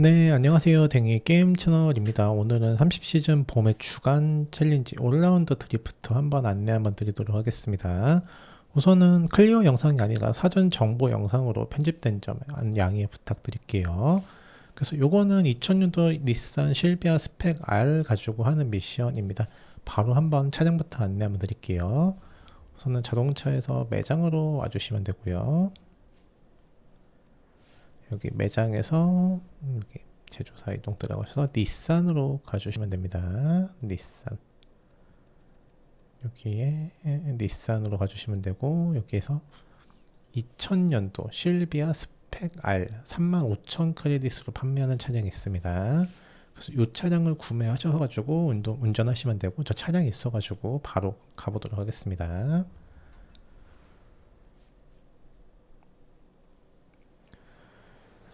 네, 안녕하세요. 댕이 게임 채널입니다. 오늘은 30시즌 봄의 주간 챌린지 올라운드 드리프트 한번 안내 한번 드리도록 하겠습니다. 우선은 클리어 영상이 아니라 사전 정보 영상으로 편집된 점에 양해 부탁드릴게요. 그래서 요거는 2000년도 닛산 실비아 스펙 R 가지고 하는 미션입니다. 바로 한번 차량부터 안내 한번 드릴게요. 우선은 자동차에서 매장으로 와주시면 되고요. 여기 매장에서 여기 제조사 이동 들어가셔서 닛산으로 가주시면 됩니다. 닛산 여기에 닛산으로 가주시면 되고 여기에서 2000년도 실비아 스펙 R 35,000 크레딧으로 판매하는 차량이 있습니다. 그래서 이 차량을 구매하셔가지고 운동, 운전하시면 되고 저 차량이 있어가지고 바로 가보도록 하겠습니다.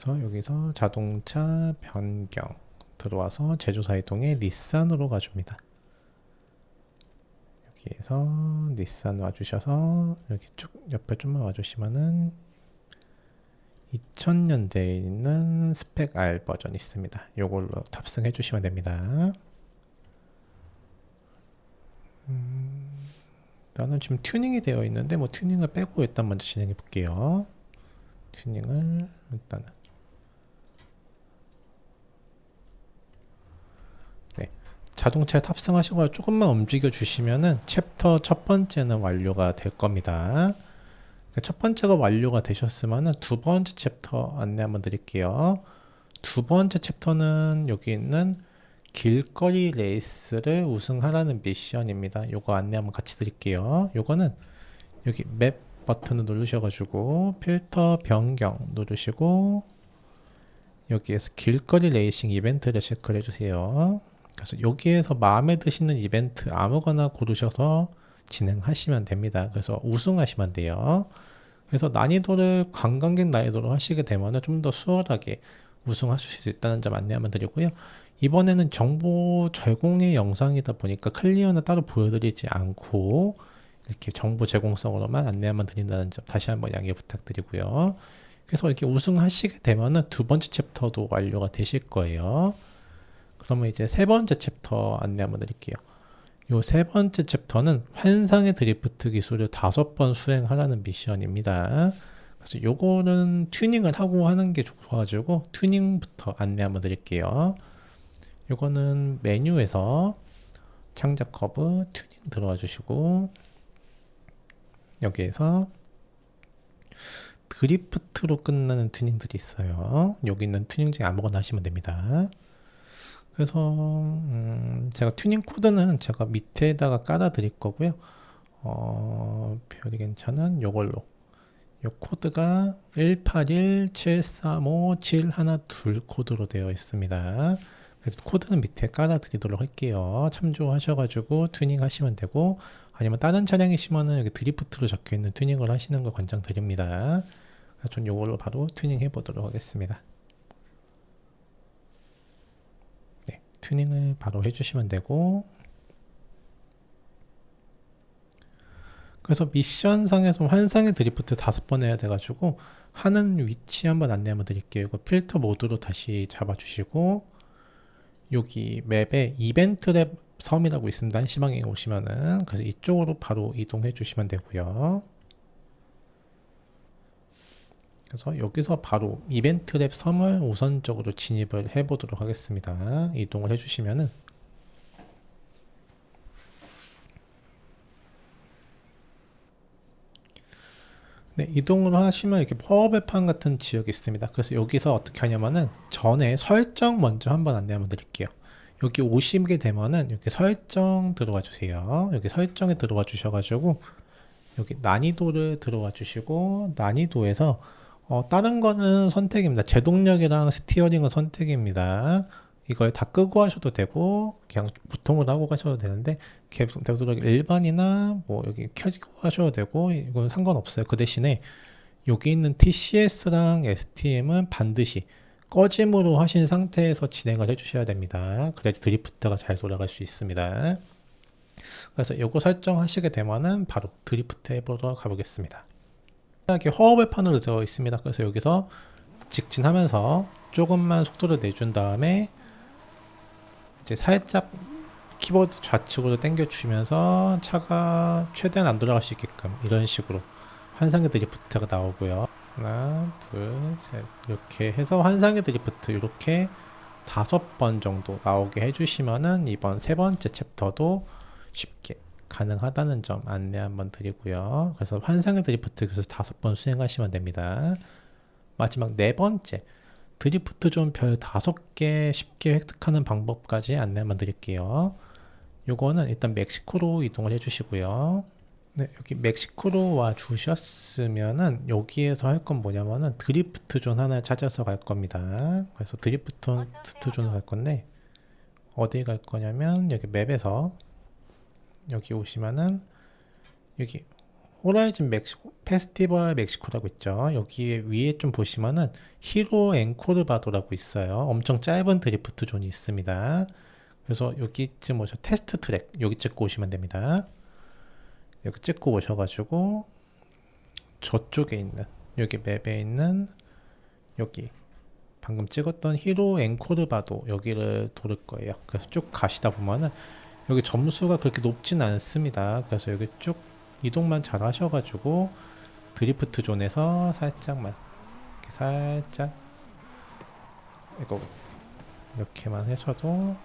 그래서 여기서 자동차 변경 들어와서 제조사 이동에 닛산으로 가줍니다. 여기에서 닛산 와주셔서 여기 쭉 옆에 좀만 와주시면은 2000년대에 있는 스펙 R 버전 있습니다. 요걸로 탑승해 주시면 됩니다. 음, 나는 지금 튜닝이 되어 있는데 뭐 튜닝을 빼고 일단 먼저 진행해 볼게요. 튜닝을 일단은 자동차에 탑승하시고 조금만 움직여 주시면은 챕터 첫 번째는 완료가 될 겁니다. 첫 번째가 완료가 되셨으면은 두 번째 챕터 안내 한번 드릴게요. 두 번째 챕터는 여기 있는 길거리 레이스를 우승하라는 미션입니다. 요거 안내 한번 같이 드릴게요. 요거는 여기 맵 버튼을 누르셔가지고 필터 변경 누르시고 여기에서 길거리 레이싱 이벤트를 체크를 해주세요. 그래서 여기에서 마음에 드시는 이벤트 아무거나 고르셔서 진행하시면 됩니다. 그래서 우승하시면 돼요. 그래서 난이도를 관광객 난이도로 하시게 되면 좀 더 수월하게 우승하실 수 있다는 점 안내하면 드리고요. 이번에는 정보 제공의 영상이다 보니까 클리어는 따로 보여드리지 않고 이렇게 정보 제공성으로만 안내하면 드린다는 점 다시 한번 양해 부탁드리고요. 그래서 이렇게 우승하시게 되면은 두 번째 챕터도 완료가 되실 거예요. 그러면 이제 세 번째 챕터 안내 한번 드릴게요. 요 세 번째 챕터는 환상의 드리프트 기술을 다섯 번 수행하라는 미션입니다. 그래서 요거는 튜닝을 하고 하는 게 좋아가지고 튜닝부터 안내 한번 드릴게요. 요거는 메뉴에서 창작 커브 튜닝 들어와 주시고 여기에서 드리프트로 끝나는 튜닝들이 있어요. 여기 있는 튜닝 중에 아무거나 하시면 됩니다. 그래서 음 제가 튜닝 코드는 제가 밑에다가 깔아 드릴 거고요. 어, 별이 괜찮은 요걸로 요 코드가 181735712 코드로 되어 있습니다. 그래서 코드는 밑에 깔아 드리도록 할게요. 참조하셔 가지고 튜닝 하시면 되고 아니면 다른 차량이시면은 여기 드리프트로 적혀 있는 튜닝을 하시는 걸 권장 드립니다. 전 요걸로 바로 튜닝 해 보도록 하겠습니다. 튜닝을 바로 해주시면 되고 그래서 미션상에서 환상의 드리프트 다섯 번 해야 돼가지고 하는 위치 한번 안내 한번 드릴게요. 이거 필터 모드로 다시 잡아주시고 여기 맵에 이벤트 랩 섬이라고 있습니다. 한시방에 오시면은 그래서 이쪽으로 바로 이동해 주시면 되고요. 그래서 여기서 바로 이벤트 랩 섬을 우선적으로 진입을 해 보도록 하겠습니다. 이동을 해 주시면은 네, 이동을 하시면 이렇게 퍼업의판 같은 지역이 있습니다. 그래서 여기서 어떻게 하냐면은 전에 설정 먼저 한번 안내 한번 드릴게요. 여기 오시게 되면은 여기 설정 들어와 주세요. 여기 설정에 들어와 주셔가지고 여기 난이도를 들어와 주시고 난이도에서 어, 다른 거는 선택입니다. 제동력이랑 스티어링은 선택입니다. 이걸 다 끄고 하셔도 되고 그냥 보통으로 하고 가셔도 되는데 계속 되도록 일반이나 뭐 여기 켜지고 하셔도 되고 이건 상관없어요. 그 대신에 여기 있는 TCS랑 STM은 반드시 꺼짐으로 하신 상태에서 진행을 해주셔야 됩니다. 그래야 드리프트가 잘 돌아갈 수 있습니다. 그래서 이거 설정하시게 되면은 바로 드리프트 해보도록 가보겠습니다. 이렇게 허브의 판으로 되어 있습니다. 그래서 여기서 직진하면서 조금만 속도를 내준 다음에 이제 살짝 키보드 좌측으로 당겨 주면서 차가 최대한 안 돌아갈 수 있게끔 이런 식으로 환상의 드리프트가 나오고요. 하나, 둘, 셋 이렇게 해서 환상의 드리프트 이렇게 다섯 번 정도 나오게 해주시면은 이번 세 번째 챕터도 쉽게 가능하다는 점 안내 한번 드리고요. 그래서 환상의 드리프트 그래서 다섯 번 수행하시면 됩니다. 마지막 네 번째 드리프트 좀 별 다섯 개 쉽게 획득하는 방법까지 안내 한번 드릴게요. 요거는 일단 멕시코로 이동을 해주시고요. 네, 여기 멕시코로 와 주셨으면은 여기에서 할 건 뭐냐면은 드리프트 존 하나 찾아서 갈 겁니다. 그래서 드리프트 존을 갈 건데 어디 갈 거냐면 여기 맵에서 여기 오시면은 여기 호라이즌 멕시코 페스티벌 멕시코라고 있죠. 여기 위에 좀 보시면은 히로 앵코르바도라고 있어요. 엄청 짧은 드리프트 존이 있습니다. 그래서 여기쯤 오셔 테스트 트랙 여기 찍고 오시면 됩니다. 여기 찍고 오셔가지고 저쪽에 있는 여기 맵에 있는 여기 방금 찍었던 히로 앵코르바도 여기를 돌을 거예요. 그래서 쭉 가시다 보면은 여기 점수가 그렇게 높진 않습니다. 그래서 여기 쭉 이동만 잘 하셔가지고 드리프트 존에서 살짝만 이렇게 살짝 이거 이렇게만 해서도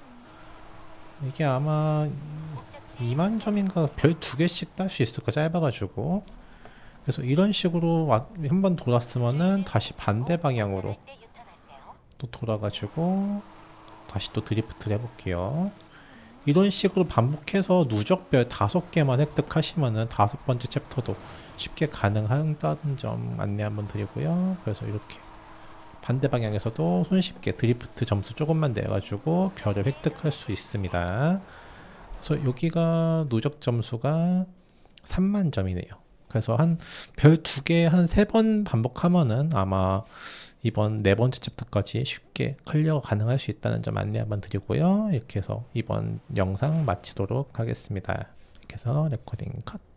이게 아마 2만 점인가 별 두 개씩 딸 수 있을 거 짧아가지고 그래서 이런 식으로 한 번 돌았으면은 다시 반대 방향으로 또 돌아가지고 다시 또 드리프트를 해볼게요. 이런 식으로 반복해서 누적별 다섯 개만 획득하시면은 다섯 번째 챕터도 쉽게 가능하다는 점 안내 한번 드리고요. 그래서 이렇게 반대 방향에서도 손쉽게 드리프트 점수 조금만 내가지고 별을 획득할 수 있습니다. 그래서 여기가 누적 점수가 3만 점이네요. 그래서 한 별 두 개 한 세 번 반복하면은 아마 이번 네 번째 챕터까지 쉽게 클리어가 가능할 수 있다는 점 안내 한번 드리고요. 이렇게 해서 이번 영상 마치도록 하겠습니다. 이렇게 해서 레코딩 컷.